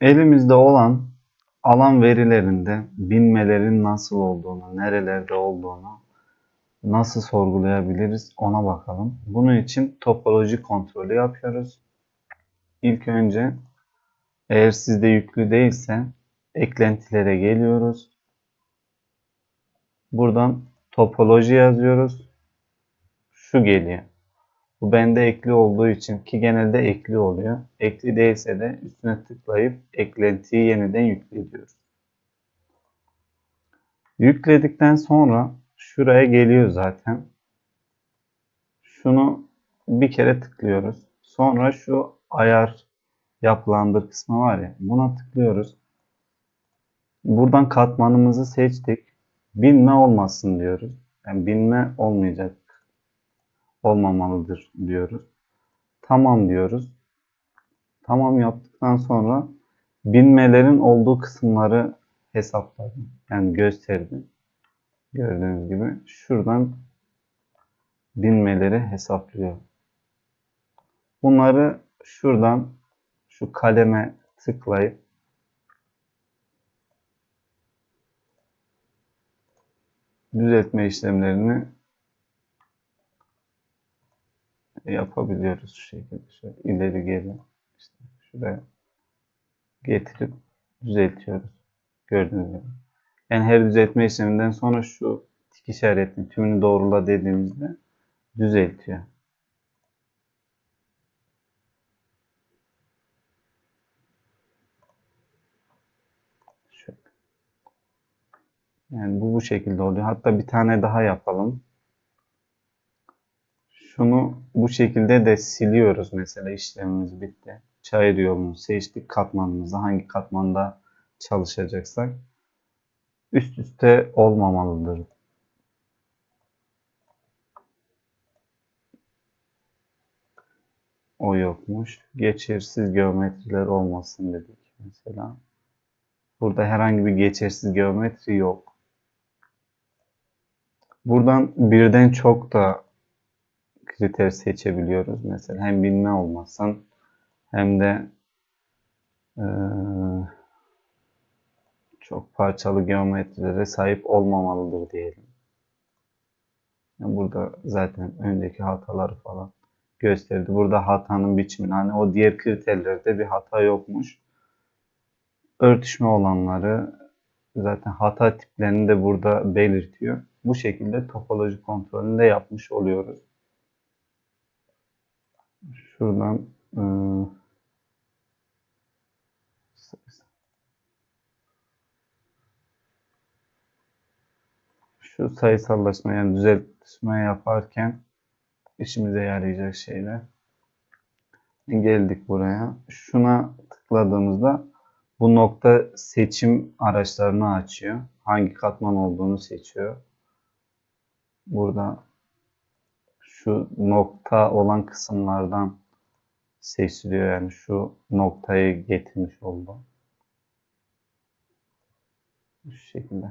Elimizde olan alan verilerinde binmelerin nasıl olduğunu, nerelerde olduğunu nasıl sorgulayabiliriz ona bakalım. Bunun için topoloji kontrolü yapıyoruz. İlk önce eğer sizde yüklü değilse eklentilere geliyoruz. Buradan topoloji yazıyoruz. Şu geliyor. Bu bende ekli olduğu için ki genelde ekli oluyor. Ekli değilse de üstüne tıklayıp eklentiyi yeniden yüklediyoruz. Yükledikten sonra şuraya geliyor zaten. Şunu bir kere tıklıyoruz. Sonra şu ayar yapılandır kısmı var ya buna tıklıyoruz. Buradan katmanımızı seçtik. Binme olmasın diyoruz. Yani binme olmayacak. Olmamalıdır diyoruz. Tamam diyoruz. Tamam yaptıktan sonra binmelerin olduğu kısımları hesapladım. Yani gösterdim. Gördüğünüz gibi şuradan binmeleri hesaplıyor. Bunları şuradan şu kaleme tıklayıp düzeltme işlemlerini yapabiliyoruz şu şekilde. Şöyle ileri geri işte şuraya getirip düzeltiyoruz. Gördüğünüz gibi. Yani her düzeltme işleminden sonra şu tik işaretini tümünü doğrula dediğimizde düzeltiyor. Yani bu bu şekilde oluyor. Hatta bir tane daha yapalım. Şunu bu şekilde de siliyoruz mesela işlemimiz bitti. Çayır yolunu seçtik katmanımızı hangi katmanda çalışacaksak üst üste olmamalıdır. O yokmuş. Geçersiz geometriler olmasın dedik mesela. Burada herhangi bir geçersiz geometri yok. Buradan birden çok da kriter seçebiliyoruz. Mesela hem binme olmasın hem de eee, çok parçalı geometrilere sahip olmamalıdır diyelim. Yani burada zaten öndeki hataları falan gösterdi. Burada hatanın biçimini hani o diğer kriterlerde bir hata yokmuş. Örtüşme olanları zaten hata tiplerini de burada belirtiyor. Bu şekilde topoloji kontrolünü de yapmış oluyoruz. Şuradan ıı, şu sayısallaşma yani düzeltme yaparken işimize yarayacak şeyler. Geldik buraya. Şuna tıkladığımızda bu nokta seçim araçlarını açıyor. Hangi katman olduğunu seçiyor. Burada şu nokta olan kısımlardan seçiliyor. Yani şu noktayı getirmiş oldu. Şu şekilde.